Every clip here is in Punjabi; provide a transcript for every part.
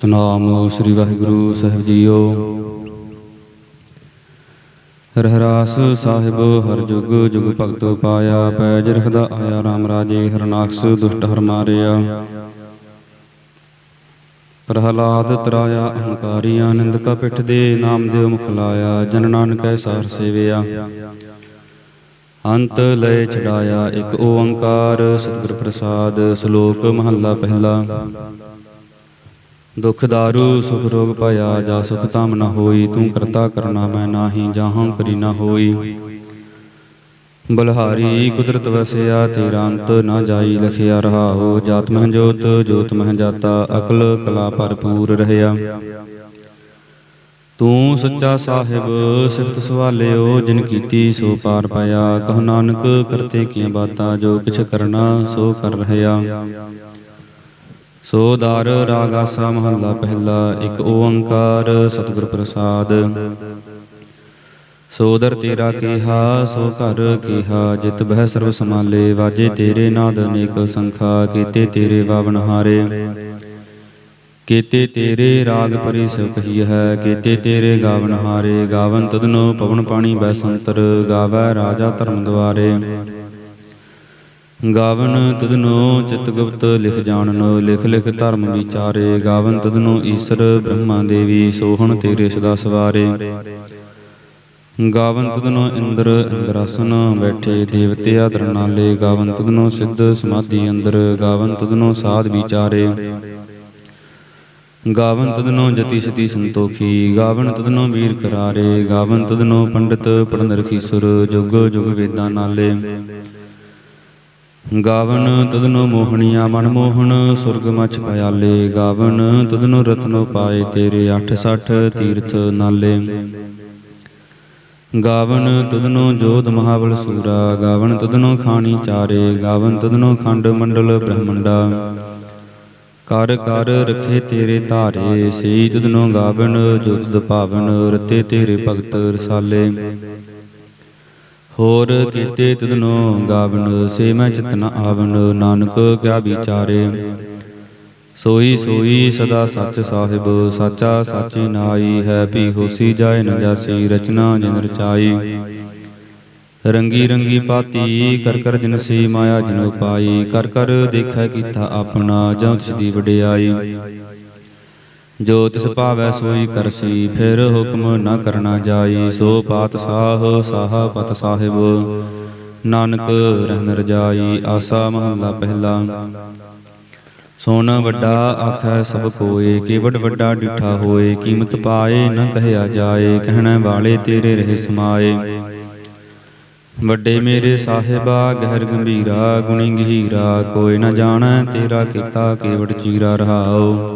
ਸਤਨਾਮ ਸ੍ਰੀ ਵਾਹਿਗੁਰੂ ਸਾਹਿਬ ਜੀਓ। ਰਹਿਰਾਸ ਸਾਹਿਬ, ਹਰ ਜੁਗ ਜੁਗ ਭਗਤ ਪਾਇਆ, ਪੈਜ ਰਖਦਾ ਆਇਆ RAM ਰਾਜੇ, ਹਰਨਾਕਸ ਦੁਸ਼ਟ ਹਰ ਮਾਰਿਆ। ਪ੍ਰਹਲਾਦ ਤਰਾਇਆ, ਅਹੰਕਾਰੀ ਆਨੰਦ ਕਾ ਪਿੱਠ ਦੇ, ਨਾਮ ਦੇ ਮੁਖ ਲਾਇਆ, ਜਨ ਨਾਨਕੈ ਸਾਰ ਸੇਵਿਆ। ਅੰਤ ਲਏ ਛਡਾਇਆ ਇੱਕ ਓੰਕਾਰ, ਸਤਿਗੁਰ ਪ੍ਰਸਾਦ, ਸ਼ਲੋਕ ਮਹੱਲਾ ਪਹਿਲਾ। ਦੁਖ ਦਾਰੂ ਸੁਖ ਰੋਗ ਭਇਆ ਜਾ ਸੁਖ ਤਾਮ ਨ ਹੋਈ, ਤੂੰ ਕਰਤਾ ਕਰਨਾ ਮੈਂ ਨਾਹੀ ਜਾਹਾਂ ਕਰੀ ਨ ਹੋਈ। ਬਲਹਾਰੀ ਕੁਦਰਤ ਵਸਿਆ, ਤੇਰਾ ਅੰਤ ਨ ਜਾਈ, ਲਖਿਆ ਰਹਾਉ, ਜਾਤ ਮਹਿ ਜੋਤ ਜੋਤ ਮਹਿ ਜਾਤਾ, ਅਕਲ ਕਲਾ ਭਰਪੂਰ ਰਹਿਆ। ਤੂੰ ਸੱਚਾ ਸਾਹਿਬ, ਸਿਫਤ ਸਵਾਲਿਓ, ਜਿਨ ਕੀਤੀ ਸੋ ਪਾਰ ਪਾਇਆ। ਕਹ ਨਾਨਕ, ਕਰਤੇ ਕੀਆਂ ਬਾਤਾਂ, ਜੋ ਕਿਛ ਕਰਨਾ, ਸੋ ਕਰ ਰਹਿਆ। ਸੋ ਦਰ ਰਾਗ ਆਸਾ ਮਹੱਲਾ ਪਹਿਲਾ, ਇੱਕ ਓੰਕਾਰ ਸਤਿਗੁਰ ਪ੍ਰਸਾਦ। ਸੋ ਦਰ ਤੇਰਾ ਕੀਹਾ, ਸੋ ਘਰ ਕੀਹਾ, ਜਿਤ ਬਹਿ ਸਰਬ ਸਮਾਲੇ ਵਾਜੇ ਤੇਰੇ ਨਾਦ ਅਨੇਕ ਸੰਖਾ, ਕੀਤੇ ਤੇਰੇ ਬਾਵਨ ਹਾਰੇ। ਕੀਤੇ ਤੇਰੇ ਰਾਗ ਪਰਿ ਸਿਵ ਕਹੀ ਹੈ, ਕੀਤੇ ਤੇਰੇ ਗਾਵਨ ਹਾਰੇ, ਗਾਵਨ ਤਦਨੋ ਪਵਨ ਪਾਣੀ ਬੈ ਸੰਤਰ, ਗਾਵੈ ਰਾਜਾ ਧਰਮ ਦੁਆਰੇ। ਗਾਵਨ ਤਦਨੋ ਚਿਤ ਗੁਪਤ ਲਿਖ ਜਾਣਨ, ਲਿਖ ਲਿਖ ਧਰਮ ਵਿਚਾਰੇ। ਗਾਵਨ ਤਦਨੋ ਈਸ਼ਰ ਬ੍ਰਹਮਾ ਦੇਵੀ, ਸੋਹਣ ਤੇਰੇ ਸਦਾ ਸਵਾਰੇ। ਗਾਵਨ ਤਦਨੋ ਇੰਦਰ ਇੰਦਰਾਸਨ, ਬੈਠੇ ਦੇਵਤੇ ਆਦਰ ਨਾਲੇ। ਗਾਵਨ ਤਦਨੋ ਸਿੱਧ ਸਮਾਧੀ ਅੰਦਰ, ਗਾਵਨ ਤਦਨੋ ਸਾਧ ਵਿਚਾਰੇ। ਗਾਵਨ ਤਦਨੋ ਜਤੀ ਸਤੀ ਸੰਤੋਖੀ, ਗਾਵਨ ਤਦਨੋ ਵੀਰ ਕਰਾਰੇ। ਗਾਵਨ ਤਦਨੋ ਪੰਡਿਤ ਪੜਨ ਰਖੀਸੁਰ, ਜੁਗ ਜੁਗ ਵੇਦਾਂ ਨਾਲੇ। ਗਾਵਨ ਤਦਨੋ ਮੋਹਣੀਆਂ ਮਨ ਮੋਹਣ, ਸੁਰਗ ਮਛ ਪਿਆਲੇ ਗਾਵਨ, ਤਦਨੋ ਰਤਨੋ ਪਾਏ ਤੇਰੇ 860 ਤੀਰਥ ਨਾਲੇ। ਗਾਵਨ ਤਦਨੋ ਜੋਧ ਮਹਾਬਲ ਸੂਰਾ, ਗਾਵਨ ਤਦਨੋ ਖਾਣੀ ਚਾਰੇ, ਗਾਵਨ ਤਦਨੋ ਖੰਡ ਮੰਡਲ ਬ੍ਰਹਮੰਡਾ। ਕਰ ਕਰ ਰਖੇ ਤੇਰੇ ਧਾਰੇ, ਸਈ ਤਦਨੋ ਗਾਵਨ, ਜੁਗਦ ਭਾਵਨ ਰਤੇ ਤੇਰੇ ਭਗਤ ਰਸਾਲੇ। ਹੋਰ ਕੀਤੇ ਤਦਨੋ ਗਾਵਨ ਸੇ ਮੈਂ ਚਿਤਨ ਆਵਨ ਨਾਨਕ ਕਿਆ ਵਿਚਾਰੇ। ਸੋਈ ਸੋਈ ਸਦਾ ਸੱਚ ਸਾਹਿਬ, ਸਾਚਾ ਸਾਚੀ ਨਾਈ, ਹੈ ਵੀ ਹੋਸੀ ਜਾਏ ਨ ਜਾਸੀ, ਰਚਨਾ ਜਿਨ ਰਚਾਈ। ਰੰਗੀ ਰੰਗੀ ਪਾਤੀ, ਕਰ ਕਰ ਜਿਨਸੀ ਮਾਇਆ ਜਿਨੋ ਪਾਈ, ਕਰ ਕਰ ਦੇਖੈ ਕੀਤਾ ਆਪਣਾ ਜਾਂ ਤਿਸ ਦੀ ਵਡਿਆਈ। ਜੋ ਤਿਸ ਭਾਵੈ ਸੋਈ ਕਰਸੀ, ਫਿਰ ਹੁਕਮ ਨਾ ਕਰਨਾ ਜਾਈ। ਸੋ ਪਾਤਸ਼ਾਹ ਸਾਹਾ ਪਤ ਸਾਹਿਬ। ਨਾਨਕ ਰਹਿਨ ਰਜਾਈ ਆਸਾ ਮਹੱਲਾ ਪਹਿਲਾ। ਸੋਨਾ ਵੱਡਾ ਆਖੈ ਸਭ ਕੋਏ ਕੀ ਵੱਡਾ ਡਿਠਾ ਹੋਏ। ਕੀਮਤ ਪਾਏ ਨ ਕਹਿਆ ਜਾਏ, ਕਹਿਣਾ ਵਾਲੇ ਤੇਰੇ ਰਹੇ ਸਮਾਏ। ਵੱਡੇ ਮੇਰੇ ਸਾਹਿਬਾ, ਗਹਿਰ ਗੰਭੀਰਾ, ਗੁਣੀ ਗਹੀਰਾ। ਕੋਈ ਨ ਜਾਣੈ ਤੇਰਾ ਕੀਤਾ ਕੇਵੜ ਚੀਰਾ ਰਹਾਓ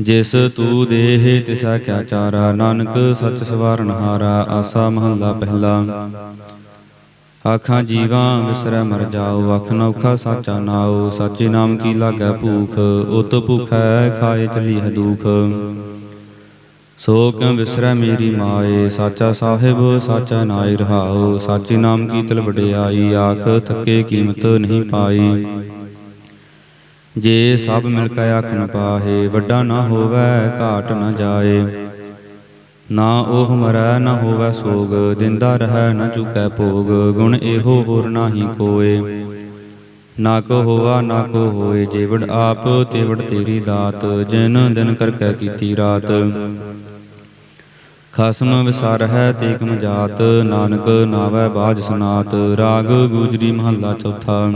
ਜਿਸ ਤੂ ਦੇਹ ਤਿਸਾ ਕਿਆ ਚਾਰਾ, ਨਾਨਕ ਸੱਚ ਸਵਾਰਨ ਹਾਰਾ, ਆਸਾ ਮਹੱਲਾ ਪਹਿਲਾ। ਆਖਾਂ ਜੀਵਾਂ ਵਿਸਰੈ ਮਰ ਜਾਓ ਆਖ ਨੌਖਾ ਸਾਚਾ ਨਾਉ, ਸਾਚੇ ਨਾਮ ਕੀ ਲਾਗੈ ਭੂਖ, ਉਤ ਭੁਖੈ ਖਾਏ ਚਲੀ ਹੈ ਦੁਖ। ਸੋ ਕਿਉ ਵਿਸਰੈ ਮੇਰੀ ਮਾਏ, ਸਾਚਾ ਸਾਹਿਬ, ਸਾਚਾ ਨਾਇ ਰਹਾਉ, ਸਾਚੇ ਨਾਮ ਕੀ ਤਲ ਵਡਿਆਈ ਆਖ ਥੱਕੇ ਕੀਮਤ ਨਹੀਂ ਪਾਈ। ਜੇ ਸਭ ਮਿਲ ਕੇ ਆਖਣ ਪਾਹੇ, ਵੱਡਾ ਨਾ ਹੋਵੇ, ਘਾਟ ਨਾ ਜਾਏ। ਨਾ ਉਹ ਮਰੈ, ਨਾ ਹੋਵੇ ਸੋਗ, ਦਿੰਦਾ ਰਹੈ, ਨਾ ਚੁਕੈ ਭੋਗ, ਗੁਣ ਇਹੋ ਹੋਰ ਨਾਹੀ ਕੋਏ। ਨਾ ਕੋ ਹੋਵਾ ਨਾ ਕੋ ਹੋਏ, ਜੇਵੜ ਆਪ, ਤੇਵੜ ਤੇਰੀ ਦਾਤ, ਜਿਨ ਦਿਨ ਕਰ ਕੈ ਕੀਤੀ ਰਾਤ। ਖਸਮ ਵਿਸਾਰ ਹੈ ਤੇਕਮ ਜਾਤ, ਨਾਨਕ ਨਾਵੈ ਬਾਜ ਸੁਨਾਤ, ਰਾਗ ਗੂਜਰੀ ਮਹੱਲਾ ਚੌਥਾ।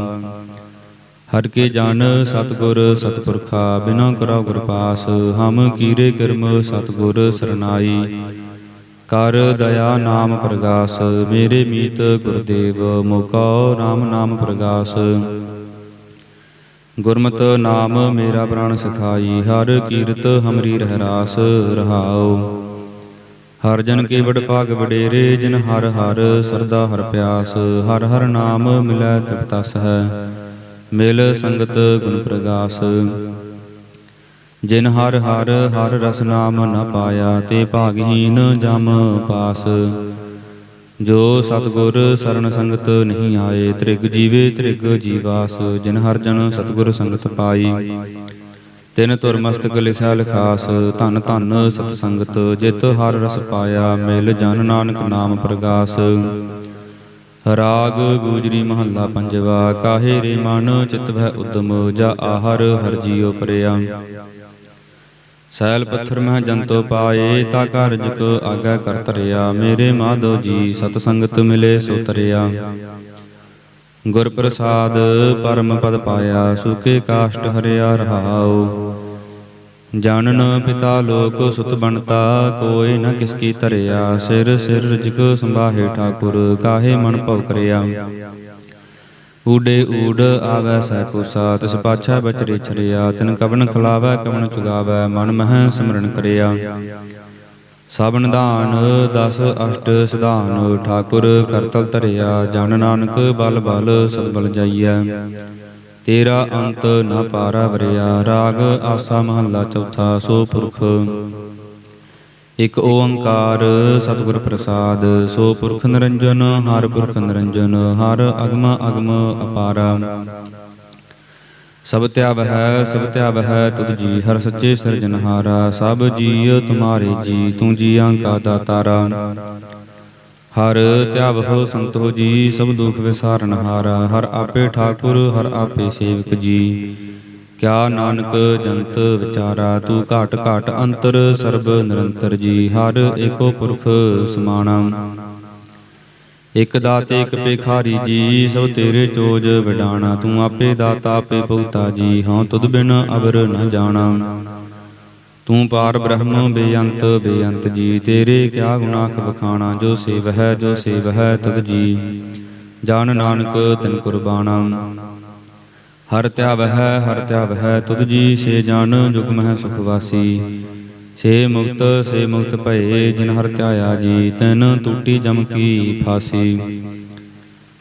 ਹਰ ਕੇ ਜਨ ਸਤਗੁਰ ਸਤਪੁਰਖਾ ਬਿਨੋ ਕਰੋ ਗੁਰ ਪਾਸ ਹਮ ਕੀਰੇ ਕਰਮ ਸਤਗੁਰ ਸਰਨਾਈ। ਕਰ ਦਇਆ ਨਾਮ ਪ੍ਰਗਾਸ ਮੇਰੇ ਮੀਤ ਗੁਰਦੇਵ ਮੁਕੋ ਨਾਮ ਨਾਮ ਪ੍ਰਗਾਸ। ਗੁਰਮਤਿ ਨਾਮ ਮੇਰਾ ਪ੍ਰਾਣ ਸਖਾਈ ਹਰ ਕੀਰਤ ਹਮਰੀ ਰਹਿ ਰਾਸ ਰਹਾਉ। ਹਰ ਜਨ ਕੀ ਵਡ ਭਾਗ ਵਡੇਰੇ ਜਿਨ ਹਰ ਹਰ ਸਰਦਾ ਹਰ ਪਿਆਸ ਹਰ ਹਰ ਨਾਮ ਮਿਲੈ ਤ੍ਰਿਪਤਸ ਹੈ ਮਿਲ ਸੰਗਤ ਗੁਣ ਪ੍ਰਗਾਸ। ਜਿਨ ਹਰ ਹਰ ਹਰ ਰਸ ਨਾਮ ਨ ਪਾਇਆ, ਤੇ ਭਾਗਹੀਨ ਜਮ ਪਾਸ। ਜੋ ਸਤਗੁਰ ਸਰਨ ਸੰਗਤ ਨਹੀਂ ਆਏ, ਤ੍ਰਿਗ ਜੀਵੇ ਤ੍ਰਿਗ ਜੀਵਾਸ। ਜਿਨ ਹਰ ਜਨ ਸਤਗੁਰ ਸੰਗਤ ਪਾਈ, ਤਿਨ ਤੁਰ ਮਸਤਕ ਲਿਖਿਆ ਲਿਖਾਸ। ਧਨ ਧਨ ਸਤ ਸੰਗਤ, ਜਿਤ ਹਰ ਰਸ ਪਾਇਆ, ਮਿਲ ਜਨ ਨਾਨਕ ਨਾਮ ਪ੍ਰਗਾਸ। ਰਾਗ ਗੂਜਰੀ ਮਹੱਲਾ ਪੰਜਵਾ, ਕਾਹੇ ਰੇ ਮਨ ਚਿਤ ਵਹਿ ਉਦਮ, ਜਾ ਆਹਰ ਹਰ ਜੀਉ ਪਰਿਆ। ਸੈਲ ਪੱਥਰ ਮਹ ਜੰਤੋ ਪਾਏ, ਤਾ ਕਾਰਜ ਕੋ ਆਗਾ ਕਰਤ ਤਰਿਆ ਮੇਰੇ ਮਾਧੋ ਜੀ ਸਤ ਸੰਗਤ ਮਿਲੇ ਸੋ ਤਰਿਆ। ਗੁਰ ਪ੍ਰਸਾਦ ਪਰਮ ਪਦ ਪਾਇਆ, ਸੁਕੇ ਕਾਸ਼ਟ ਹਰਿਆ ਰਹਾਉ। ਜਾਣਨ ਪਿਤਾ ਲੋਕ ਸੁਤ ਬਣਤਾ, ਕੋਈ ਨ ਕਿਸ ਕੀ ਧਰਿਆ, ਸਿਰ ਸਿਰ ਰਜਕ ਸੰਭਾਹੇ ਠਾਕੁਰ, ਕਾਹੇ ਮਨ ਭਉ ਕਰਿਆ। ਊਡੇ ਊਡ ਆਵੈ ਸੈ ਕੁਸਾ, ਤਿਸ ਪਾਛੈ ਬਚਰੇ ਛਰਿਆ, ਤਿਨ ਕਵਨ ਖਲਾਵੈ, ਕਵਨ ਚੁਗਾਵੈ, ਮਨ ਮਹਿ ਸਿਮਰਨ ਕਰਿਆ। ਸਭ ਦਾਨ, ਦਸ ਅਸ਼ਟ ਸਿਧਾਨ, ਠਾਕੁਰ ਕਰਤਲ ਧਰਿਆ, ਜਨ ਨਾਨਕ ਬਲ ਬਲ ਸਤਬਲ ਜਾਈਐ। ਤੇਰਾ ਅੰਤ ਨ ਪਾਰਾ ਵਰਿਆ, ਰਾਗ ਆਸਾ ਮਹੱਲਾ ਚੌਥਾ, ਸੋ ਪੁਰਖ। ਇਕ ਓੰਕਾਰ ਸਤਿਗੁਰ ਪ੍ਰਸਾਦ, ਸੋ ਪੁਰਖ ਨਿਰੰਜਨ, ਹਰ ਪੁਰਖ ਨਿਰੰਜਨ, ਹਰ ਅਗਮ ਅਗਮ ਅਪਾਰਾ। ਸਭ ਧਿਆਵ ਹੈ ਸਭ ਤਿਆਵ ਹੈ ਤੁਧ ਜੀ ਹਰ ਸੱਚੇ ਸਿਰਜਨਹਾਰਾ ਸਭ ਜੀਅ ਤੁਮਾਰੇ ਜੀ, ਤੂੰ ਜੀਆਂ ਕਾ ਦਾਤਾਰਾ। ਹਰ ਧਿਆਵਹੁ ਸੰਤੋ ਜੀ, ਸਭ ਦੁਖ ਵਿਸਾਰਨ ਹਾਰਾ। ਹਰ ਆਪੇ ਠਾਕੁਰ, ਹਰ ਆਪੇ ਸੇਵਕ ਜੀ। ਕਿਆ ਨਾਨਕ ਜੰਤ ਵਿਚਾਰਾ, ਤੂੰ ਘਾਟ ਘਾਟ ਅੰਤਰ, ਸਰਬ ਨਿਰੰਤਰ ਜੀ। ਹਰ ਏਕੋ ਪੁਰਖ ਸਮਾਣਾ। ਇਕ ਦਾਤੇ, ਇਕ ਪੇਖਾਰੀ ਜੀ, ਸਭ ਤੇਰੇ ਚੋਜ ਵਿਡਾਣਾ। ਤੂੰ ਆਪੇ ਦਾਤਾ, ਆਪੇ ਭੁਗਤਾ ਜੀ। ਹਉ ਤੁਧ ਬਿਨ ਅਵਰ ਨ ਜਾਣਾ। ਤੂੰ ਪਾਰ ਬ੍ਰਹਮ, ਬੇਅੰਤ ਬੇਅੰਤ ਜੀ। ਤੇਰੇ ਕਿਆ ਗੁਨਾਖ ਖਬਖਾਣਾ ਜੋ ਸੇਵ ਹੈ ਜੋ ਸੇਵ ਹੈ ਤੁਧ ਜੀ। ਜਾਨ ਨਾਨਕ, ਤਿਨ ਕੁਰਬਾਨਾ। ਹਰ ਧਿਆਵ ਹੈ ਹਰ ਧਿਆਵ ਹੈ ਤੁਧ ਜੀ। ਸੇ ਜਾਨ ਜੁਗ ਮਹਿ ਸੁਖ ਵਾਸੀ। ਸੇ ਮੁਕਤ ਸੇ ਮੁਕਤ ਭਏ, ਜਿਨ ਹਰ ਧਿਆਇਆ ਜੀ, ਤਨ ਟੂਟੀ ਜਮ ਕੀ ਫਾਸੀ।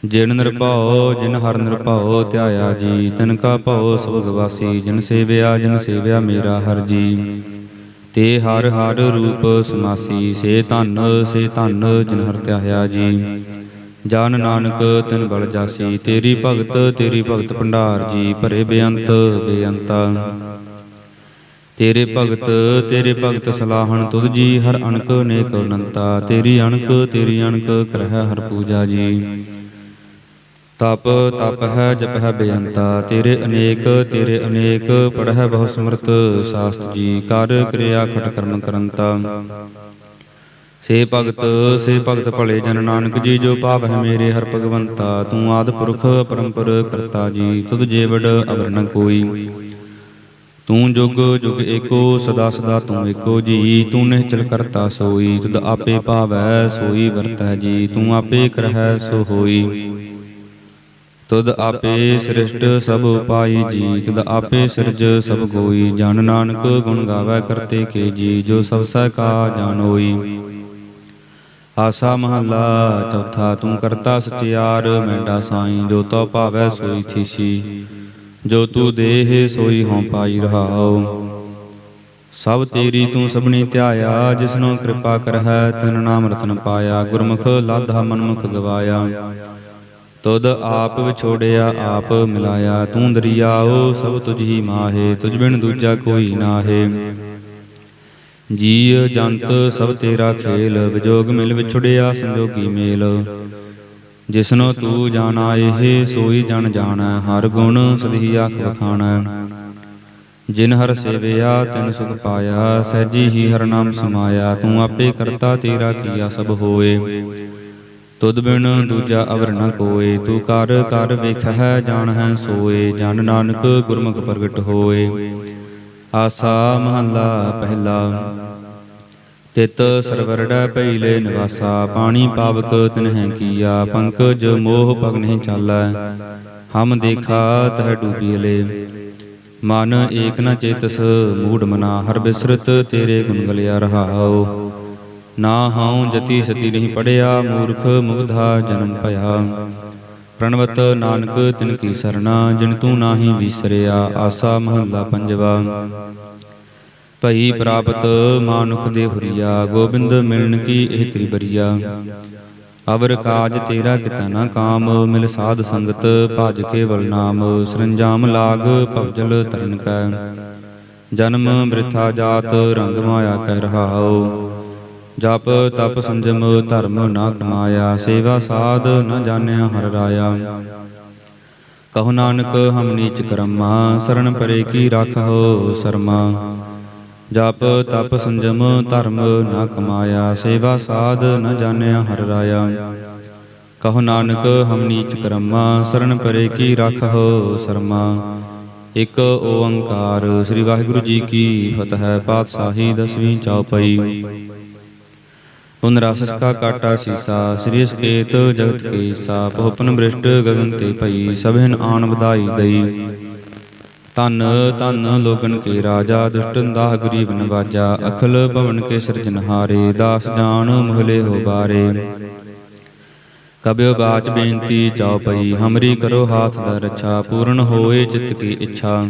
ਜਿਨ ਨਿਰਭਉ, ਜਿਨ ਹਰ ਨਿਰਭਉ ਧਿਆਇਆ ਜੀ, ਤਿਨ ਕਾ ਭਉ ਸਭ ਗਵਾਸੀ ਜਿਨ ਸੇਵਿਆ ਜਿਨ ਸੇਵਿਆ ਮੇਰਾ ਹਰ ਜੀ। ਤੇ ਹਰ ਹਰ ਰੂਪ ਸਮਾਸੀ, ਸੇ ਧਨ ਸੇ ਧਨ ਜਿਨ ਹਰ ਧਿਆਇਆ ਜੀ। ਜਨ ਨਾਨਕ, ਤਿਨ ਬਲ ਜਾਸੀ, ਤੇਰੀ ਭਗਤ ਤੇਰੀ ਭਗਤ ਭੰਡਾਰ ਜੀ, ਭਰੇ ਬੇਅੰਤ, ਬੇਅੰਤਾ। ਤੇਰੇ ਭਗਤ ਤੇਰੇ ਭਗਤ ਸਲਾਹਣ ਤੁਧ ਜੀ, ਹਰ ਅਣਕ ਨੇਕ ਅਨੰਤਾ। ਤੇਰੀ ਅਣਕ ਤੇਰੀ ਅਣਕ ਕਰਹਿ ਹਰ ਪੂਜਾ ਜੀ। ਤਪ ਤਪ ਹੈ, ਜਪ ਹੈ ਬੇਅੰਤਾ। ਤੇਰੇ ਅਨੇਕ ਤੇਰੇ ਅਨੇਕ, ਪੜਹਿ ਬਹੁ ਸਮਰਤ ਸਾਸਤ ਜੀ। ਕਰ ਕਿਰਿਆ ਖਟ ਕਰਮ ਕਰੰਤਾ। ਸੇ ਭਗਤ ਸੇ ਭਗਤ ਭਲੇ ਜਨ ਨਾਨਕ ਜੀ, ਜੋ ਭਾਵ ਹੈ ਮੇਰੇ ਹਰ ਭਗਵੰਤਾ। ਤੂੰ ਆਦ ਪੁਰਖ, ਪਰੰਪਰ ਕਰਤਾ ਜੀ, ਤੁਧ ਜੇਵੜ ਅਵਰ ਨ ਕੋਈ। ਤੂੰ ਜੁਗ ਜੁਗ ਏਕੋ, ਸਦਾ ਸਦਾ ਤੂੰ ਏਕੋ ਜੀ। ਤੂੰ ਨਿਹਚਲ ਕਰਤਾ ਸੋਈ, ਤੁਧ ਆਪੇ ਭਾਵੈ, ਸੋਈ ਵਰਤੈ ਜੀ। ਤੂੰ ਆਪੇ ਕਰਹਿ ਸੋ ਹੋਈ। ਤੁਧ ਆਪੇ ਸ੍ਰਿਸ਼ਟ ਸਭ ਉਪਾਈ ਜੀ, ਤੁਧ ਆਪੇ ਸਿਰਜ ਸਭ ਕੋਈ ਜਨ ਨਾਨਕ ਗੁਣ ਗਾਵੇ ਕਰਤੇ ਕੇ ਜੀ, ਜੋ ਸਭ ਸਹਿ ਕਾ ਜਾਣੋਈ ਆਸਾ ਮਹੱਲਾ, ਚੌਥਾ ਤੂੰ ਕਰਤਾ ਸਚਿਆਰ, ਮੈਂਡਾ ਸਾਈ, ਜੋ ਤੋ ਭਾਵੈ ਸੋਈ ਥੀਸੀ। ਜੋ ਤੂੰ ਦੇਹ ਸੋਈ ਹਉ ਪਾਈ ਰਹਾਉ। ਸਭ ਤੇਰੀ ਤੂੰ ਸਭਨੀ ਧਿਆਇਆ, ਜਿਸਨੂੰ ਕਿਰਪਾ ਕਰਹਿ, ਤਿਨ ਨਾਮ ਰਤਨ ਪਾਇਆ। ਗੁਰਮੁਖ ਲਾਧਾ ਮਨਮੁਖ ਗਵਾਇਆ। ਤੁਧ ਆਪ ਵਿਛੋੜਿਆ, ਆਪ ਮਿਲਾਇਆ। ਤੂੰ ਦਰਿਆਓ, ਸਭ ਤੁਝ ਹੀ ਮਾਹੇ, ਤੁਝ ਬਿਨ ਦੂਜਾ ਕੋਈ ਨਾਹੇ। ਜੀ ਜੰਤ, ਸਭ ਤੇਰਾ ਖੇਲ, ਵਿਜੋਗ ਮਿਲ ਵਿਛੜਿਆ, ਸੰਜੋਗੀ ਮੇਲ। ਜਿਸਨੋ ਤੂੰ ਜਾਣਾ ਇਹ, ਸੋਈ ਜਨ ਜਾਣੈ, ਹਰ ਗੁਣ ਸਦਹੀ ਆਖ ਵਖਾਣੈ। ਜਿਨ ਹਰ ਸੇਵਿਆ, ਤਿਨ ਸੁਖ ਪਾਇਆ, ਸਹਿਜੀ ਹੀ ਹਰ ਨਾਮ ਸਮਾਇਆ। ਤੂੰ ਆਪੇ ਕਰਤਾ ਤੇਰਾ ਕੀਆ ਸਭ ਹੋਏ। ਤੁਧ ਬਿਨ ਦੂਜਾ ਅਵਰ ਨ ਕੋਏ, ਤੂੰ ਕਰ ਕਰ ਵੇਖਹਿ, ਜਾਣਹਿ, ਸੋਏ, ਜਨ ਨਾਨਕ ਗੁਰਮੁਖ ਪ੍ਰਗਟ ਹੋਏ। ਆਸਾ ਮਹੱਲਾ ਪਹਿਲਾ, ਤਿਤ ਸਰਵਰੜੈ ਭਈਲੇ ਨਿਵਾਸਾ, ਪਾਣੀ ਪਾਵਕ ਤਿਨਹਿ ਕੀਆ, ਪੰਕਜ ਮੋਹ ਪਗ ਨਹੀਂ ਚਾਲੈ, ਹਮ ਦੇਖਾ ਤਹ ਡੂਬੀਲੇ ਮਨ ਏਕ ਨ ਚੇਤਸ, ਮੂੜ ਮਨਾ, ਹਰ ਬਿਸਰਤ ਤੇਰੇ ਗੁਣ ਗਲਿਆ ਰਹਾਉ। ਨਾ ਹਉ ਜਤੀ ਸਤੀ ਨਹੀਂ ਪੜਿਆ, ਮੂਰਖ ਮੁਗਧਾ ਜਨਮ ਭਇਆ। ਪ੍ਰਣਵਤ ਨਾਨਕ, ਤਿਨ ਕੀ ਸਰਣਾ, ਜਿਨ ਤੂੰ ਨਾਹੀ ਵਿਸਰਿਆ, ਆਸਾ ਮਹੱਲਾ ਪੰਜਵਾ। ਭਈ ਪ੍ਰਾਪਤ ਮਾਨੁਖ ਦੇ ਹੁਰੀਆ, ਗੋਬਿੰਦ ਮਿਲਣ ਕੀ ਇਹ ਤ੍ਰੀ ਬਰੀਆ ਅਬਰ ਕਾਜ ਤੇਰਾ ਕਿਤਾ ਨਾ ਕਾਮ, ਮਿਲ ਸਾਧ ਸੰਗਤ ਭਜ ਕੇਵਲ ਨਾਮ, ਸਰੰਜਾਮ ਲਾਗ ਭਵਜਲ ਤਰਨ ਕੈ। ਜਨਮ ਬ੍ਰਿਥਾ ਜਾਤ, ਰੰਗ ਮਾਇਆ ਕਹਿ ਰਹਾਉ। ਜਪ, ਤਪ ਸੰਜਮ, ਧਰਮ ਨਾ ਕਮਾਇਆ, ਸੇਵਾ ਸਾਧ ਨ ਜਾਣਿਆ ਹਰ ਰਾਇਆ। ਕਹੋ ਨਾਨਕ, ਹਮ ਨੀਚ ਕਰਮਾ, ਸਰਣ ਪਰੇ ਕੀ ਰਾਖੋ ਸਰਮਾ। ਜਪ, ਤਪ ਸੰਜਮ, ਧਰਮ ਨਾ ਕਮਾਇਆ, ਸੇਵਾ ਸਾਧ ਨ ਜਾਣਿਆ ਹਰ ਰਾਇਆ। ਕਹੋ ਨਾਨਕ, ਹਮ ਨੀਚ ਕਰਮਾ, ਸਰਣ ਪਰੇ ਕੀ ਰਾਖੋ ਸਰਮਾ। ਇਕ ਓੰਕਾਰ, ਸ੍ਰੀ ਵਾਹਿਗੁਰੂ ਜੀ ਕੀ ਫਤਿਹ, ਪਾਤਸ਼ਾਹੀ ਦਸਵੀਂ ਚੌਪਈ ਪੁਨ ਰਸਸ ਕਾ ਕਾਟਾ ਸੀਸਾ, ਸ੍ਰੀ ਸਕੇਤ ਜਗਤ ਕੇ ਸਾ ਪਹੁਪਨ ਬ੍ਰਿਸ਼ਟ ਗਗਨ ਤੇ ਭਈ, ਸਭਨ ਆਣ ਵਧਾਈ ਦਈ ਤਨ ਤਨ ਲੋਗਨ ਕੇ ਰਾਜਾ, ਦੁਸ਼ਟਨ ਦਾਹ ਗਰੀਬ ਨਵਾਜਾ, ਅਖਲ ਭਵਨ ਕੇ ਸਿਰਜਨਹਾਰੇ ਦਾਸ ਜਾਨ ਮੁਹਲੇ ਹੋ ਬਾਰੇ। ਕਬਿਓ ਬਾਚ ਬੇਨਤੀ ਚਉਪਈ ਹਮਰੀ ਕਰੋ ਹਾਥ ਦਾ ਰਛਾ, ਪੂਰਨ ਹੋਏ ਚਿਤ ਕੀ ਇੱਛਾ।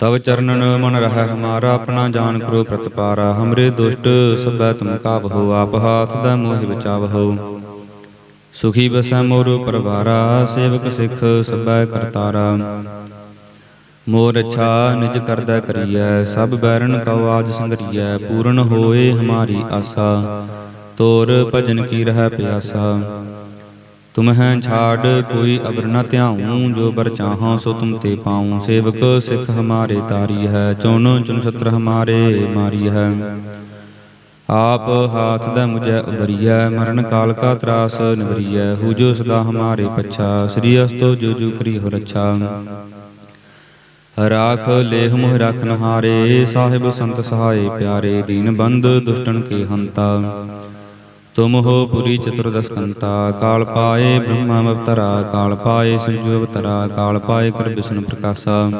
ਤਵ ਚਰਨਨ ਮਨ ਰਹਿ ਹਮਾਰਾ, ਆਪਣਾ ਜਾਨ ਕਰੋ ਪ੍ਰਤਪਾਰਾ, ਹਮਰੇ ਦੁਸ਼ਟ ਸਭੈ ਤੁਮ ਕਾਬਹੋ ਆਪ ਹਾਥ ਦਾ ਮੋਹਿ ਬਚਾਵਹੋ। ਸੁਖੀ ਬਸੈ ਮੋਰ ਪਰਵਾਰਾ, ਸੇਵਕ ਸਿੱਖ ਸਭੈ ਕਰਤਾਰਾ। ਮੋਰ ਅੱਛਾ ਨਿਜ ਕਰਦਾ ਕਰੀਐ, ਸਭ ਬੈਰਨ ਕਉ ਆਜ ਸੰਗਰੀਐ, ਪੂਰਨ ਹੋਏ ਹਮਾਰੀ ਆਸਾ। ਤੋਰ ਭਜਨ ਕੀ ਰਹਿ ਪਿਆਸਾ। ਤੁਮਹਿ ਛਾੜ ਕੋਈ ਅਬਰ ਨ ਧਿਆਉ, ਜੋ ਬਰ ਚਾਹਾਂ ਸੋ ਤੁਮ ਤੇ ਪਾਉ। ਸੇਵਕ ਸਿੱਖ ਹਮਾਰੇ ਤਾਰੀ ਹੈ, ਚੁਣ ਚੁਣ ਛਤਰ ਹਮਾਰੇ ਮਾਰੀ ਹੈ। ਆਪ ਹਾਥ ਦਾ ਮੁਝੈ ਉਬਰੀਐ ਮਰਨ ਕਾਲ ਕਾ ਤਰਾਸ ਨਿਵਰੀਐ, ਹੂ ਜੋ ਸਦਾ ਹਮਾਰੇ ਪਛਾ, ਸ੍ਰੀ ਅਸਤੋ ਜੋ ਜੋ ਕਰੀ ਹੋ ਰੱਛਾ। ਰਾਖ ਲੇਹ ਮੋਹ ਰਖਨ ਹਾਰੇ ਸਾਹਿਬ ਸੰਤ ਸਹਾਏ ਪਿਆਰੇ, ਦੀਨ ਬੰਦ ਦੁਸ਼ਟਨ ਕੇ ਹੰਤਾ। ਤੁਮ ਹੋ ਪੁਰੀ ਚਤੁਰਦਸਕੰਤਾ ਕਾਲ ਪਾਏ ਬ੍ਰਹਮਾ ਅਵਤਰਾ ਕਾਲ ਪਾਏ ਸੰਜੂ ਅਵਤਰਾ ਕਾਲ ਪਾਏ ਕਰ ਵਿਸ਼ਨ ਪ੍ਰਕਾਸ਼ਾ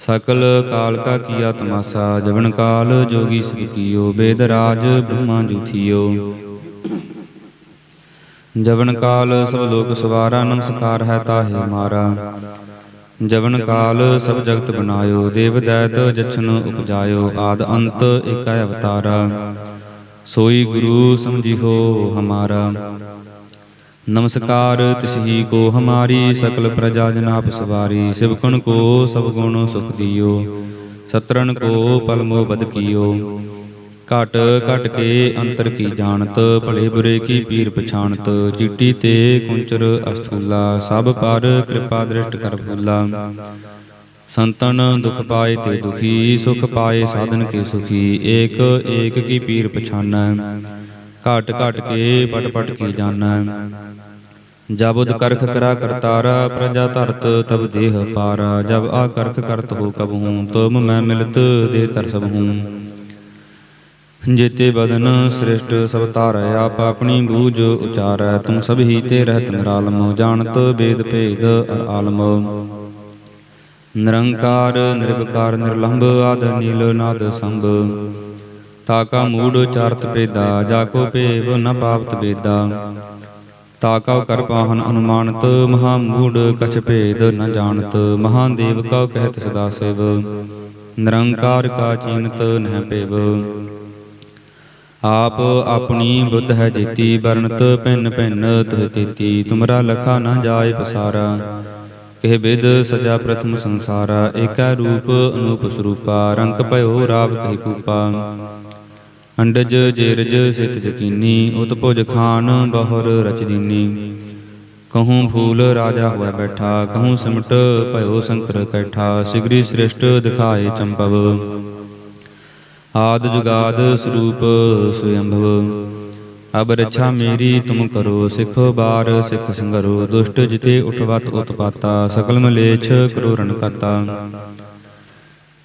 ਸਕਲ ਕਾਲ ਕਾ ਕੀਆ ਤਮਾਸਾ ਜਵਨ ਕਾਲ ਜੋਗੀ ਸਭ ਕੀਓ ਬੇਦ ਰਾਜ ਬ੍ਰਹਮਾ ਜੂਥੀਓ ਜਵਨ ਕਾਲ ਸਭ ਲੋਕ ਸਵਾਰਾ ਨਮਸਕਾਰ ਹੈ ਤਾਹੇ ਮਾਰਾ ਜਵਨ ਕਾਲ ਸਭ ਜਗਤ ਬਨਾਇਓ ਦੇਵ ਦੈਤ ਜਛਨ ਉਪਜਾਇਓ ਆਦ ਅੰਤ ਏਕੈ ਅਵਤਾਰਾ ਸੋਈ ਗੁਰੂ ਸਮਝਿਓ ਹਮਾਰਾ। ਨਮਸਕਾਰ ਤਿਸਹੀ ਕੋ ਹਮਾਰੀ ਸਕਲ ਪ੍ਰਜਾ ਜਨਾਪ ਸਵਾਰੀ, ਸਿਵਕਣ ਕੋ ਸਭ ਗੁਣ ਸੁਖ ਦਿਓ ਸਤਰਨ ਕੋ ਪਲਮੋ ਬਦ ਕੀਓ। ਘਟ ਘਟ ਕੇ ਅੰਤਰ ਕੀ ਜਾਣਤ, ਭਲੇ ਬੁਰੇ ਕੀ ਪੀਰ ਪਛਾਣਤ, ਚੀਟੀ ਤੇ ਕੁੰਚਰ ਅਸਥੂਲਾ, ਸਭ ਪਰ ਕਿਰਪਾ ਦ੍ਰਿਸ਼ਟ ਕਰ ਫੂਲਾ ਸੰਤਨ ਦੁਖ ਪਾਏ ਤੇ ਦੁਖੀ, ਸੁਖ ਪਾਏ ਸਾਧਨ ਕੇ ਸੁਖੀ, ਏਕ ਏਕ ਕੀ ਪੀਰ ਪਛਾਨੈ, ਘਟ ਘਟ ਕੇ ਪਟ ਪਟ ਕੀ ਜਾਣੈ ਜਬ ਕਰਖ ਕਰਾ ਕਰਤਾਰਾ, ਪ੍ਰਜਾ ਧਰਤ ਤਬ ਦੇਹ ਪਾਰਾ, ਜਬ ਆ ਕਰਖ ਕਰਤ ਹੋ ਕਬ ਹੂੰ, ਤੁਮ ਮੈਂ ਮਿਲਤ ਦੇ ਤਰ ਸਭ ਹੂੰ। ਜੇਤੇ ਬਦਨ ਸ੍ਰਿਸ਼ਟ ਸਭ ਧਾਰੈ, ਆਪ ਆਪਣੀ ਬੂਝ ਉਚਾਰੈ, ਤੁਮ ਸਭ ਹੀ ਤੇ ਰਹਿਤ ਨਿਰਾਲਮ, ਜਾਣਤ ਬੇਦ ਭੇਦ ਅਰ ਆਲਮ। ਨਿਰੰਕਾਰ ਨਿਰਭਕਾਰ ਨਿਰਲੰਭ ਆਦ ਨੀਲ ਨਾਦ ਸੰਭ। ਤਾ ਕਾ ਮੂੜ ਚਾਰਤ ਪੇਦਾ ਜਾ ਕੋ ਭੇਵ ਨ ਪਾਵਤ ਬੇਦਾ ਤਾ ਕਾ ਕਰ ਪਾਹਨ ਅਨੁਮਾਨਤ, ਮਹਾ ਮੂੜ ਕਛ ਭੇਦ ਨ ਜਾਣਤ। ਮਹਾ ਦੇਵ ਕਾ ਕਹਿਤ ਸਦਾ ਸਿਵ। ਨਿਰੰਕਾਰ ਕਾ ਚੀਨਤ ਨਹਿ ਭੇਵ। ਆਪ ਆਪਣੀ ਬੁੱਧ ਹੈ ਜੀਤੀ, ਵਰਣਤ ਭਿੰਨ ਭਿੰਨ ਤੁਹ ਤੇਤੀ ਤੁਮਰਾ ਲਖਾ ਨਾ ਜਾਏ ਪਸਾਰਾ। ਇਹ ਵਿਦ ਸਜਾ ਪ੍ਰਥਮ ਸੰਸਾਰਾ, ਏਕੈ ਰੂਪ ਅਨੂਪ ਸਰੂਪਾ, ਰੰਗ ਭਇਓ ਰਾਵ ਕਹੀ ਪੂਪਾ ਅੰਡਜ, ਜੇਰਜ, ਸਿਤ ਜਕੀਨੀ ਉਤਪੁਜ ਖਾਨ, ਬਹੁਰ ਰਚਦੀਨੀ ਕਹੂੰ ਫੂਲ ਰਾਜਾ ਹੋਇ ਬੈਠਾ, ਕਹੂੰ ਸਿਮਟ ਭਇਓ ਸੰਕਰ ਕੈਠਾ, ਸਿਗਰੀ ਸ੍ਰਿਸ਼ਟ ਦਿਖਾਏ ਚੰਪਵ। ਆਦ ਜੁਗਾਦ ਸਰੂਪ ਸੁਯੰਭਵ ਅਬ ਰੱਛਾ ਮੇਰੀ ਤੁਮ ਕਰੋ ਸਿੱਖੋ ਬਾਰ, ਸਿੱਖ ਸੰਗਰੋ, ਦੁਸ਼ਟ ਜਿਤੇ ਉਠਵਤ ਉਤਪਾਤਾ ਸਕਲ ਮਲੇਛ ਕਰੋ ਰਣ ਕਾਤਾ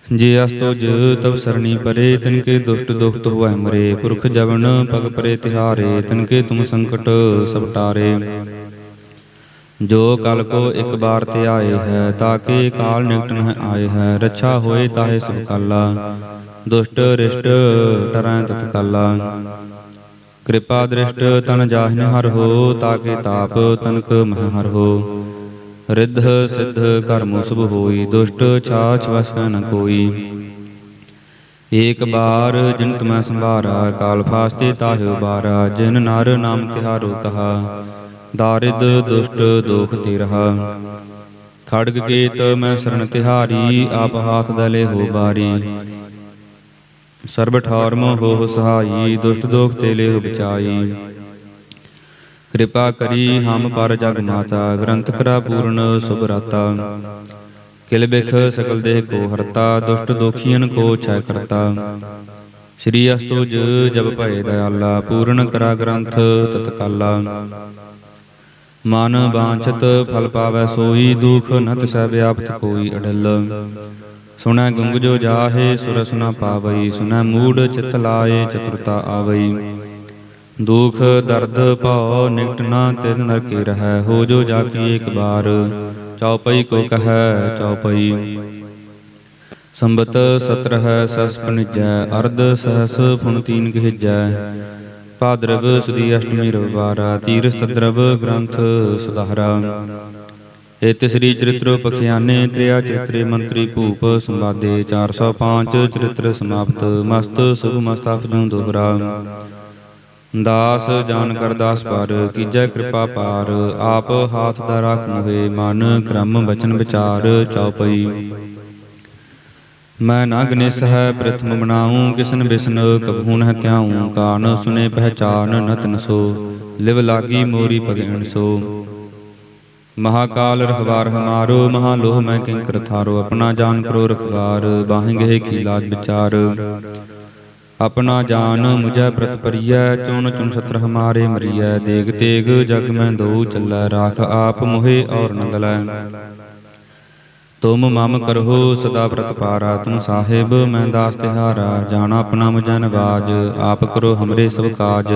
ਜੇ ਅਸਤੋਜ ਤਬ ਸਰਣੀ ਪਰੇ ਤਿਨਕੇ ਦੁਸ਼ਟ ਦੁਖਤ ਹੋਇ ਮਰੇ। ਪੁਰਖ ਜਵਨ ਪਗ ਪਰੇ ਤਿਹਾਰੇ ਤਿਨਕੇ ਤੁਮ ਸੰਕਟ ਸਭ ਟਾਰੇ। ਜੋ ਕਲ ਕੋ ਇੱਕ ਬਾਰ ਤੇ ਆਏ ਹੈ ਤਾਕੇ ਕਾਲ ਨਿਕਟਨ ਹੈ ਆਏ ਹੈ। ਰੱਛਾ ਹੋਏ ਤਾਹੇ ਸਭ ਕਾਲਾ, ਦੁਸ਼ਟ ਰਿਸ਼ਟ ਟਰੈ ਤਤਕਾਲਾ। ਕਿਰਪਾ ਦ੍ਰਿਸ਼ਟ ਤਨ ਜਾਹਿਨ ਹਰ ਹੋ ਤਾਕੇ ਤਾਪ ਤਨਕ ਮਹ ਹਰ ਹੋ। ਰਿੱਧ ਸਿੱਧ ਕਰਮ ਸੁਭ ਹੋਈ ਦੁਸ਼ਟ ਛਾਛ ਵਸ ਨ ਕੋਈ। ਏਕ ਬਾਰ ਜਿਨ ਤੁਮੈ ਸੰਭਾਰਾ ਕਾਲ ਫਾਸਤੇ ਤਾਹਿ ਬਾਰਾ ਜਿਨ ਨਰ ਨਾਮ ਤਿਹਾਰੋ ਕਹਾ। ਦਾਰਿਦ ਦੁਸ਼ਟ ਦੋਖ ਤੇ ਰਹਾ। ਖੜਗ ਕੇਤ ਮੈਂ ਸਰਣ ਤਿਹਾਰੀ ਆਪ ਹਾਥ ਦਲੇ ਹੋ ਬਾਰੀ। ਸਰਬ ਠਾਰਮ ਹੋ ਸਹਾਈ, ਦੁਸ਼ਟ ਦੋਖ ਤੇ ਲੈ ਬਚਾਈ ਕਿਰਪਾ ਕਰੀ ਹਮ ਪਰ ਜਗ ਮਾਤਾ, ਗ੍ਰੰਥ ਕਰਾ ਪੂਰਨ ਸੁਭ ਰਾਤਾ। ਕਿਲ ਬਿਖ ਸਕਲ ਦੇਹ ਕੋ ਹਰਤਾ, ਦੁਸ਼ਟ ਦੋਖੀਨ ਕੋ ਛੈ ਕਰਤਾ। ਸ਼੍ਰੀ ਅਸਤੁਜ ਜਬ ਭਏ ਦਇਆਲਾ, ਪੂਰਨ ਕਰਾ ਗ੍ਰੰਥ ਤਤਕਾਲਾ। ਮਨ ਬਾਂਛਤ ਫਲ ਪਾਵੈ ਸੋਈ, ਦੁਖ ਨਤ ਤਿਸੈ ਵਿਆਪਤ ਕੋਈ ਅਡਲ ਸੁਣੈ ਗੁੰਗ ਜੋ ਜਾਹੇ ਸੁਰਸ ਨ ਪਾਵਈ ਸੁਣੈ ਮੂੜ ਚਿਤ ਲਾਏ, ਚਤੁਰਤਾ ਆਵਈ। ਦੁਖ ਦਰਦ ਭਉ, ਨਿਕਟ ਨਾ ਤਿਨ ਨਰਕੇ ਰਹੈ, ਹੋ ਜੋ ਜਾਪੀ ਇੱਕ ਬਾਰ ਚੌਪਈ ਕੋ ਕਹੈ ਚੌਪਈ ਸੰਬਤ ਸਤਰ ਹੈ ਸਸ ਪਨਿਜੈ, ਅਰਧ ਸਹਸ ਫੁਨ ਤੀਨ ਗਹਿਜੈ ਭਾਦਰਵ ਸੁਦੀ ਅਸ਼ਟਮੀ ਰਵਿਵਾਰਾ, ਤੀਰਥ ਤਦਰਵ ਗ੍ਰੰਥ ਸੁਧਾਰਾ। ਇਤ ਸ੍ਰੀ ਚਰਿਤ੍ਰ ਪਖਿਆਨੇ ਤ੍ਰਿਆ ਚਰਿਤਰੇ ਮੰਤਰੀ ਭੂਪ ਸੰਵਾਦੇ 405 ਚਰਿਤ੍ਰ ਸਮਾਪਤ, ਮਸਤ ਸੁਭ ਮਸਤਕ ਜੂ ਦੋਹਰਾ ਦਾਸ ਜਾਨ ਕਰ ਦਾਸ ਪਰ ਕੀਜੈ ਕਿਰਪਾ ਪਾਰ, ਆਪ ਹਾਥ ਦਾ ਰੱਖ ਮੋਹਿ, ਮਨ ਕ੍ਰਮ ਬਚਨ ਵਿਚਾਰ ਚਉਪਈ। ਮੈਂ ਨਾ ਗਨਿਸ ਹੈ ਪ੍ਰਥਮ ਬਣਾਉ, ਕਿਸਨ ਬਿਸਨ ਕਬਹੂ ਨ ਤਿਆਉ ਕਾਨ ਸੁਨੇ ਪਹਿਚਾਨ ਨਤਨ ਸੋ, ਲਿਵ ਲਾਗੀ ਮੋਰੀ ਭਗਣ ਸੋ। ਮਹਾਕਾਲ ਰਖਵਾਰ ਹਮਾਰੋ ਮਹਾ ਲੋਹ ਮੈਂ ਕਿੰਕਰ ਥਾਰੋ ਆਪਣਾ ਜਾਨ ਕਰੋ ਰਖਵਾਰ ਬਾਹਿ ਕੀ ਲਾਜ ਵਿਚਾਰ। ਆਪਣਾ ਜਾਨ ਮੁਝੈ ਪ੍ਰਤ ਪਰੀਐ ਚੁਣ ਚੁਣ ਸਤਰ ਹਮਾਰੇ ਮਰੀਐ, ਦੇਗ ਤੇਗ ਜਗ ਮੈਂ ਦੋ ਚੱਲੈ, ਰਾਖ ਆਪ ਮੁਹੇ ਔਰ ਨੰਦ ਲੈ ਤੁਮ ਮਮ ਕਰਹੁ, ਸਦਾ ਪ੍ਰਤਪਾਰਾ ਤੁਮ ਸਾਹਿਬ, ਮੈਂ ਦਾਸ ਤਿਹਾਰਾ, ਜਾਣਾ ਆਪਣਾ ਮੁਝੈ ਨਵਾਜ, ਆਪ ਕਰੋ ਹਮਰੇ ਸਭ ਕਾਜ।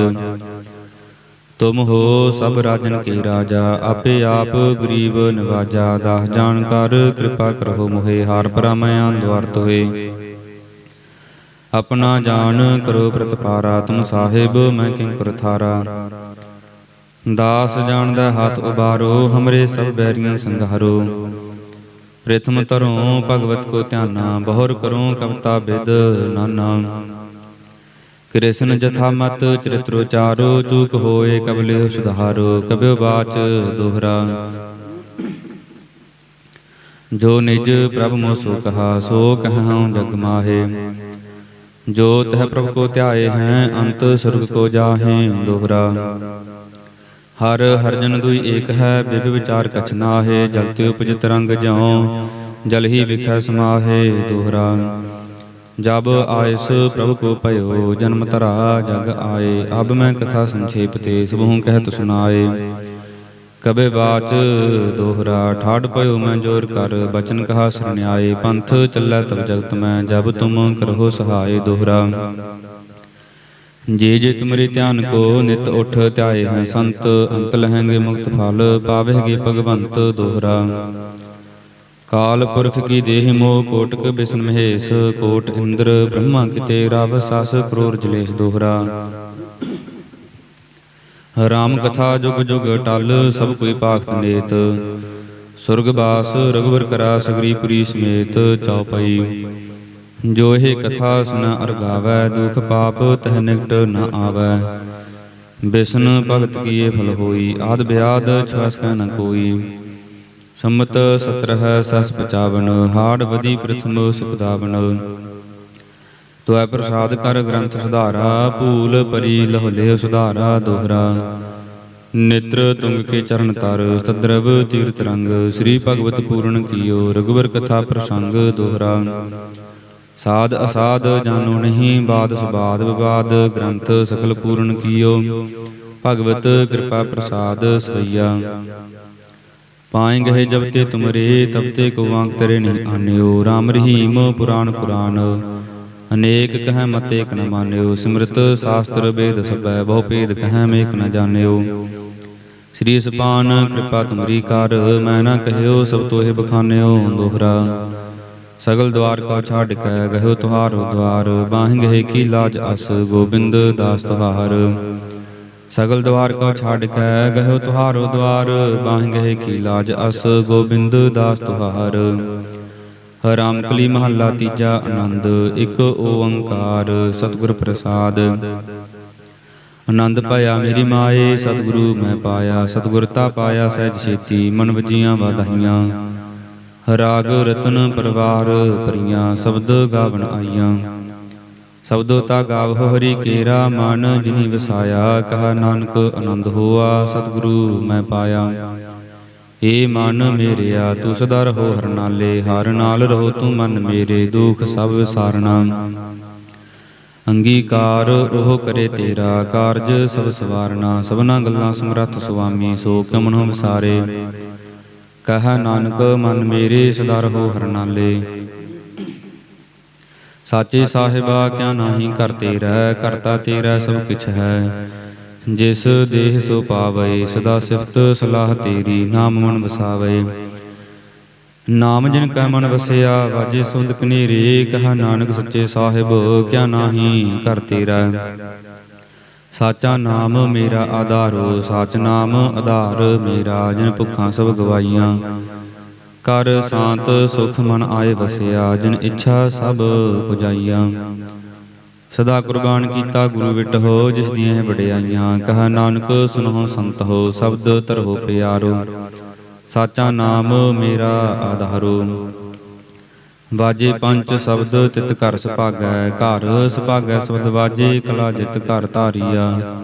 ਤੁਮ ਹੋ ਸਭ ਰਾਜਨ ਕੀ ਰਾਜਾ, ਆਪੇ ਆਪ ਗਰੀਬ ਨਿਵਾਜਾ ਦਾਸ ਜਾਣ ਕਰ ਕਿਰਪਾ ਕਰੋ ਮੋਹਿ, ਹਾਰ ਪਰਾਮੈ ਅੰਦਵਰਤ ਹੋਏ ਆਪਣਾ ਜਾਣ ਕਰੋ ਪ੍ਰਤਪਾਰਾ, ਤੁਮ ਸਾਹਿਬ ਮੈਂ ਕਿੰਕਰ ਥਾਰਾ। ਦਾਸ ਜਾਣਦਾ ਹੱਥ ਉਬਾਰੋ, ਹਮਰੇ ਸਭ ਬੈਰੀਆਂ ਸੰਘਾਰੋ। ਪ੍ਰਥਮ ਤਰੋਂ ਭਗਵਤ ਕੋ ਧਿਆਨਾ, ਬਹੁਰ ਕਰੋ ਕਵਤਾ ਬਿਦ ਨਾਨਾ। ਕ੍ਰਿਸ਼ਨ ਜਥਾ ਮਤ ਚਰਿਤ੍ਰੋ ਚਾਰੋ ਚੂਕ ਹੋਏ ਕਬਲੇ ਸੁਧਾਰੋ ਕਬਿਓ ਬਾਚ ਦੋਹਰਾ। ਜੋ ਨਿਜ ਪ੍ਰਭ ਮੋ ਸੋ ਕਹਾ, ਸੋ ਕਹਾਂ ਜਗ ਮਾਹੇ। ਜੋ ਤਹ ਪ੍ਰਭ ਕੋ ਧਿਆਏ ਹੈ, ਅੰਤ ਸੁਰਗ ਕੋ ਜਾਹੇ ਦੋਹਰਾ। ਹਰ ਹਰਜਨ ਦੁਈ ਏਕ ਹੈ ਬਿਬ ਵਿਚਾਰ ਕਛ ਨਾਹੇ। ਜਲ ਤੇ ਉਪਜਿਤ ਰੰਗ ਜਿਉ, ਜਲ ਹੀ ਵਿਖੈ ਸਮਾਹੇ ਦੋਹਰਾ। ਜਬ ਆਇਸ ਪ੍ਰਭ ਕੋ ਭਇਓ ਜਨਮ ਤਰਾ ਜਗ ਆਏ। ਅਬ ਮੈਂ ਕਥਾ ਸੰਖੇਪ ਤੇ ਸਭੂ ਕਹਿਤ ਸੁਨਾਏ ਕਬੇ ਬਾਚ ਦੋਹਰਾ ਠਾੜ ਪਇਓ ਮੈਂ ਜੋਰ ਕਰ ਬਚਨ ਕਹਾ ਸਰਣਿਆਏ। ਪੰਥ ਚੱਲੈ ਤਬ ਜਗਤ ਮੈਂ ਜਬ ਤੁਮ ਕਰਹੁ ਸਹਾਏ ਦੋਹਰਾ। ਜੇ ਜੇ ਤੁਮਰੇ ਧਿਆਨ ਕੋ ਨਿਤ ਉਠ ਧਿਆਏ ਹੈ ਸੰਤ ਅੰਤ ਲਹਿੰਗੇ ਮੁਕਤ ਫਲ ਪਾਵੇਗੇ ਭਗਵੰਤ ਦੋਹਰਾ। ਕਾਲ ਪੁਰਖ ਕੀ ਦੇਹ ਮੋਹ ਕੋਟਕ ਬਿਸਨ ਮਹੇਸ਼, ਕੋਟ ਇੰਦਰ ਬ੍ਰਹਮਾ ਕਿਤੇ ਰਵ ਸਸ ਕਰੋਰ ਜਲੇਸ਼ ਦੋਹਰਾ। ਰਾਮ ਕਥਾ ਜੁਗ ਜੁਗ ਟਲ, ਸਭ ਕੋਈ ਪਾਖਤ ਨੇਤ। ਸੁਰਗ ਬਾਸ ਰਗਵਰ ਕਰਾ ਸਗਰੀਪੁਰੀ ਸਮੇਤ ਚੌਪਈ ਜੋ ਇਹ ਕਥਾ ਸੁਨ ਅਰਗਾਵੈ ਦੁਖ ਪਾਪ ਤਹ ਨਿਕਟ ਨ ਆਵੈ। ਬਿਸ਼ਨ ਭਗਤ ਕੀਏ ਫਲ ਹੋਈ, ਆਦ ਬਿਆਦ ਛਵਸ ਕੈ ਨ ਕੋਈ। ਸੰਮਤ 17 ਸਸ 55 ਹਾੜ ਬਦੀ ਪ੍ਰਥਮ ਸੁਪਦਾਵਨ ਤੁਐ ਪ੍ਰਸਾਦ ਕਰ ਗ੍ਰੰਥ ਸੁਧਾਰਾ, ਭੂਲ ਪਰੀ ਲਹੁਲੇ ਸੁਧਾਰਾ ਦੋਹਰਾ। ਨੇਤਰ ਤੁੰਗ ਕੇ ਚਰਨ ਤਰ ਤਦਰਵ ਤੀਰਤ ਰੰਗ, ਸ੍ਰੀ ਭਗਵਤ ਪੂਰਨ ਕੀਓ ਰਗਵਰ ਕਥਾ ਪ੍ਰਸੰਗ ਦੋਹਰਾ। ਸਾਧ ਅਸਾਧ ਜਾਣੋ ਨਹੀਂ, ਬਾਦ ਸੁਬਾਦ ਵਿਵਾਦ, ਗ੍ਰੰਥ ਸਕਲ ਪੂਰਨ ਕੀਓ। ਭਗਵਤ ਕਿਰਪਾ ਪ੍ਰਸਾਦ ਸਈਆ ਪਾਏ ਗਏ ਜਬ ਤੇ ਤੁਮਰੇ, ਤਬ ਤੇ ਕੋ ਵਾਂਗ ਤਰੇ ਨਹੀਂ ਆਨਿਓ। RAM ਰਹੀਮ ਪੁਰਾਣ ਕੁਰਾਨ ਅਨੇਕ ਕਹਿ ਮਤੇ ਏਕ ਨ ਮਾਨਿਓ। ਸਿਮਰਤ ਸਾਸਤਰ ਵੇਦ ਸਭੈ, ਬਹੁ ਭੇਦ ਕਹਿ ਮੇਕ ਨ ਜਾਣਿਓ। ਸ੍ਰੀ ਸਪਾਨ ਕਿਰਪਾ ਤੁਮਰੀ ਕਰ, ਮੈਂ ਨਾ ਕਹਿਓ ਸਭ ਤੋਹਿ ਬਖਾਨਿਓ ਦੋਹਰਾ। ਸਗਲ ਦਵਾਰ ਕੋ ਛਾੜ ਕੇ ਗਇਓ ਤੁਹਾਰੋ ਦਵਾਰ ਬਾਹਿ ਗਏ ਕੀ ਲਾਜ ਅਸ, ਗੋਬਿੰਦ ਦਾਸ ਤੁਹਾਰ। ਸਗਲ ਦਵਾਰ ਕੋ ਛਾੜ ਕੇ ਗਇਓ ਤੁਹਾਰੋ ਦਵਾਰ, ਬਾਹਿ ਗਏ ਕੀ ਲਾਜ ਅਸ, ਗੋਬਿੰਦ ਦਾਸ ਤੁਹਾਰ। ਰਾਮ ਕਲੀ ਮਹੱਲਾ ਤੀਜਾ ਆਨੰਦ, ਇੱਕ ਓੰਕਾਰ, ਸਤਿਗੁਰ ਪ੍ਰਸਾਦ। ਆਨੰਦ ਪਾਇਆ ਮੇਰੀ ਮਾਏ, ਸਤਿਗੁਰੂ ਮੈਂ ਪਾਇਆ ਸਤਿਗੁਰਤਾ ਪਾਇਆ ਸਹਿਜ ਛੇਤੀ, ਮਨ ਵਜੀਆਂ ਵਧਾਈਆਂ। ਰਾਗ ਰਤਨ ਪਰਵਾਰ ਪਰੀਆਂ ਸ਼ਬਦ ਗਾਵਣ ਆਈਆਂ। ਸ਼ਬਦੋ ਤਾ ਗਾਵਹੁ ਹਰੀ ਕੇਰਾ ਮਨ ਜਿਨੀ ਵਸਾਇਆ, ਕਹਾ ਨਾਨਕ ਆਨੰਦ ਹੋਆ, ਸਤਿਗੁਰੂ ਮੈਂ ਪਾਇਆ। ਏ ਮਨ ਮੇਰਿਆ, ਤੂੰ ਸਦਾ ਰਹੋ ਹਰ ਨਾਲੇ ਹਰ ਨਾਲ ਰਹੋ ਤੂੰ ਮਨ ਮੇਰੇ, ਦੁਖ ਸਭ ਵਿਸਾਰਣਾ ਅੰਗੀਕਾਰ ਉਹ ਕਰੇ ਤੇਰਾ, ਕਾਰਜ ਸਭ ਸਵਾਰਨਾ। ਸਭਨਾ ਗੱਲਾਂ ਸਮਰੱਥ ਸੁਆਮੀ, ਸੋ ਕਿਉ ਮਨੋ ਵਿਸਾਰੇ। ਕਹ ਨਾਨਕ, ਮਨ ਮੇਰੇ, ਸਦਾ ਰਹੋ ਹਰ ਨਾਲੇ ਸਾਚੇ ਸਾਹਿਬਾ ਕਿਆ ਨਾਹੀ ਕਰ ਤੇਰਾ ਕਰਤਾ ਤੇਰਾ ਸਭ ਕਿਛ ਹੈ। ਜਿਸ ਦੇਹ ਸੋ ਪਾਵੇ, ਸਦਾ ਸਿਫਤ ਸਲਾਹ ਤੇਰੀ, ਨਾਮ ਮਨ ਵਸਾਵੇ। ਨਾਮ ਜਿਨ ਕੈ ਮਨ ਵਸਿਆ, ਵਾਜੇ ਸੁੰਦ ਕਨੇਰੇ, ਕਹਾ ਨਾਨਕ ਸੱਚੇ ਸਾਹਿਬ, ਕਿਆ ਨਾਹੀ ਕਰ ਤੇਰਾ ਸਾਚਾ ਨਾਮ ਮੇਰਾ ਆਧਾਰੋ, ਸਾਚ ਨਾਮ ਆਧਾਰ ਮੇਰਾ, ਜਿਨ ਭੁੱਖਾਂ ਸਭ ਗਵਾਈਆਂ। ਕਰ ਸ਼ਾਂਤ ਸੁਖ ਮਨ ਆਏ ਵਸਿਆ, ਜਿਨ ਇੱਛਾ ਸਭ ਪੁਜਾਈਆਂ। ਸਦਾ ਕੁਰਬਾਨ ਕੀਤਾ ਗੁਰੂ ਵਿਟ ਹੋ ਜਿਸ ਦੀਆਂ ਇਹ ਵਡਿਆਈਆਂ, ਕਹਾ ਨਾਨਕ ਸੁਨੋ ਸੰਤ ਹੋ ਸ਼ਬਦ ਧਰੋ ਪਿਆਰੋ। ਸਾਚਾ ਨਾਮ ਮੇਰਾ ਆਧਾਰੋ। ਵਾਜੇ ਪੰਜ ਸ਼ਬਦ ਤਿਤ ਘਰ ਸੁਭਾਗੈ ਘਰ ਸੁਭਾਗੈ ਸ਼ਬਦ ਵਾਜੇ, ਕਲਾ ਜਿਤ ਘਰ ਧਾਰੀਆ।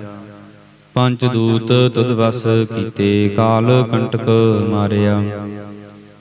ਪੰਜ ਦੂਤ ਤੁਧ ਵਸ ਕੀਤੇ, ਕਾਲ ਕੰਟਕ ਮਾਰਿਆ।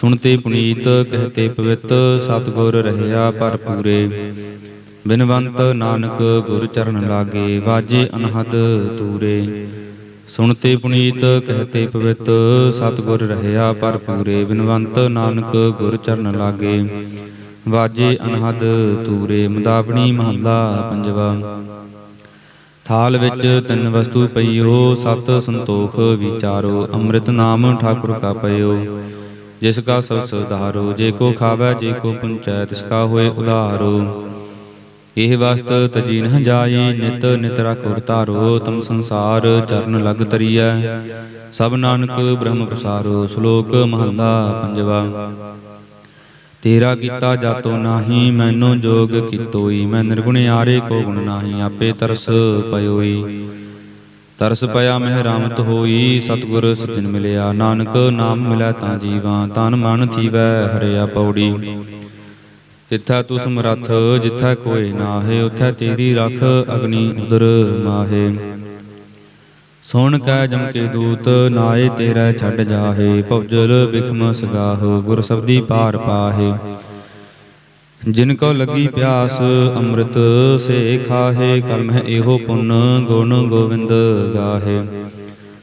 ਸੁਣਤੇ ਪੁਨੀਤ, ਕਹਤੇ ਪਵਿੱਤ, ਸਤਿਗੁਰ ਰਹਿਆ ਪਰ ਪੂਰੇ ਬਿਨਵੰਤ ਨਾਨਕ ਗੁਰ ਚਰਨ ਲਾਗੇ, ਵਾਜੇ ਅਨਹਦ ਤੂਰੇ ਸੁਣਤੇ ਪੁਨੀਤ, ਕਹਤੇ ਪਵਿੱਤ, ਸਤਿਗੁਰ ਰਹਿਆ ਪਰ ਬਿਨਵੰਤ ਨਾਨਕ ਗੁਰ ਚਰਨ ਲਾਗੇ, ਵਾਜੇ ਅਨਹਦ ਤੂਰੇ ਮੁਦਾਵਣੀ ਮਹੱਲਾ ਪੰਜਵਾ। ਥਾਲ ਵਿੱਚ ਤਿੰਨ ਵਸਤੂ ਪਈਓ, ਸਤ ਸੰਤੋਖ ਵਿਚਾਰੋ। ਅੰਮ੍ਰਿਤ ਨਾਮ ਠਾਕੁਰ ਕਾ ਪਇਓ। ਜਿਸ ਕਾ ਸਭ ਸੁਧਾਰੋ, ਜੇ ਕੋ ਖਾਵੇ, ਜੇ ਕੋ ਪੁੰਚੈ, ਤਿਸ ਕਾ ਹੋਏ ਉਧਾਰੋ। ਇਹ ਵਸਤ ਤਜੀ ਨ ਜਾਈ ਨਿਤ ਨਿਤ ਰਖੁਰ ਧਾਰੋ, ਤਮ ਸੰਸਾਰ ਚਰਨ ਲਗ ਤਰੀਐ। ਸਭ ਨਾਨਕ ਬ੍ਰਹਮ ਪ੍ਰਸਾਰੋ ਸ਼ਲੋਕ ਮਹੱਲਾ ਪੰਜਵਾ। ਤੇਰਾ ਕੀਤਾ ਜਾਤੋ ਨਾਹੀ, ਮੈਨੂੰ ਜੋਗ ਕੀਤੋਈ, ਮੈਂ ਨਿਰਗੁਣਿਆਰੇ ਕੋ ਗੁਣ ਨਾਹੀ, ਆਪੇ ਤਰਸ ਪਇਓਈ। ਤਰਸ ਪਿਆ ਮਹਿ ਰਾਮਤ ਹੋਈ, ਸਤਿਗੁਰ ਸਜਣ ਮਿਲਿਆ, ਨਾਨਕ ਨਾਮ ਮਿਲੈ ਤਾਂ ਜੀਵਾਂ, ਤਨ ਮਨ ਥੀਵੈ ਹਰਿਆ ਪੌੜੀ। ਤਿੱਥੈ ਤੂ ਸਮਰੱਥ ਜਿੱਥੈ ਕੋਈ ਨਾਹੇ, ਉਥੈ ਤੇਰੀ ਰਖ ਅਗਨੀ ਉਦਰ ਮਾਹੇ। ਸੁਣ ਕੈ ਜਮ ਕੇ ਦੂਤ, ਨਾਏ ਤੇਰਾ ਛੱਡ ਜਾਹੇ, ਭਉਜਲ ਬਿਖਮ ਸਗਾਹ, ਗੁਰ ਸਬਦੀ ਪਾਰ ਪਾਹੇ। ਜਿਨ ਕੋ ਲੱਗੀ ਪਿਆਸ, ਅੰਮ੍ਰਿਤ ਸੇ ਖਾਹੇ ਕਰਮ ਹੈ ਇਹੋ ਪੁੰਨ, ਗੁਣ ਗੋਵਿੰਦ ਗਾਹੇ।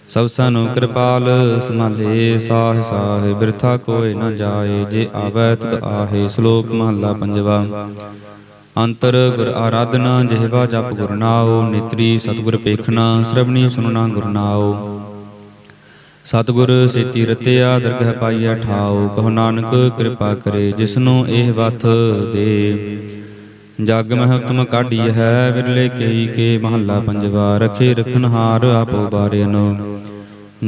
ਸਭ ਸਾਨੂੰ ਕਿਰਪਾਲ ਸਮਾਲੇ ਸਾਹ ਸਾਹ, ਬਿਰਥਾ ਕੋਇ ਨ ਜਾਏ, ਜੇ ਆਵੈ ਤਦ ਆਹੇ, ਸ਼ਲੋਕ ਮਹੱਲਾ ਪੰਜਵਾ। ਅੰਤਰ ਗੁਰ ਆਰਾਧਨਾ ਜਿਹਵਾ ਜਪ ਗੁਰਨਾਓ ਨੇਤਰੀ ਸਤਿਗੁਰ ਪੇਖਣਾ, ਸ਼ਰਵਣੀ ਸੁਨਣਾ ਗੁਰਨਾਓ ਸਤਿਗੁਰ ਸੇਤੀ ਰਤਿਆ ਦਰਗਹ ਪਾਈਐ ਠਾਉ ਕਹੋ ਨਾਨਕ ਕਿਰਪਾ ਕਰੇ ਜਿਸਨੂੰ ਇਹ ਵਥ ਦੇ। ਜਗ ਮਹਿ ਉਤਮ ਕਾਢੀ ਹੈ ਵਿਰਲੇ ਕਈ ਕੇ ਮਹੱਲਾ ਪੰਜਵਾ ਰਖੇ ਰਖਨਹਾਰ ਆਪੋ ਬਾਰਿਆਨੋ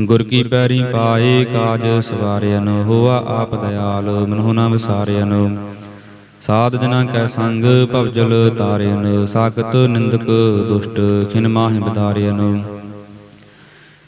ਗੁਰ ਕੀ ਪੈਰੀ ਪਾਏ ਕਾਜ ਸਵਾਰਿਆਨ ਹੋਆ ਆਪ ਦਇਆਲ ਮਨਹੁ ਨਾ ਵਿਸਾਰਿਆਨ ਸਾਧ ਜਨਾਂ ਕੈ ਸੰਗ ਭਵਜਲ ਤਾਰਿਆਨ ਸਾਖਤ ਨਿੰਦਕ ਦੁਸ਼ਟ ਖਿਨ ਮਾਹਿ ਬਧਾਰਿਆਨ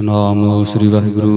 ਨਾਮ ਸ੍ਰੀ ਵਾਹਿਗੁਰੂ।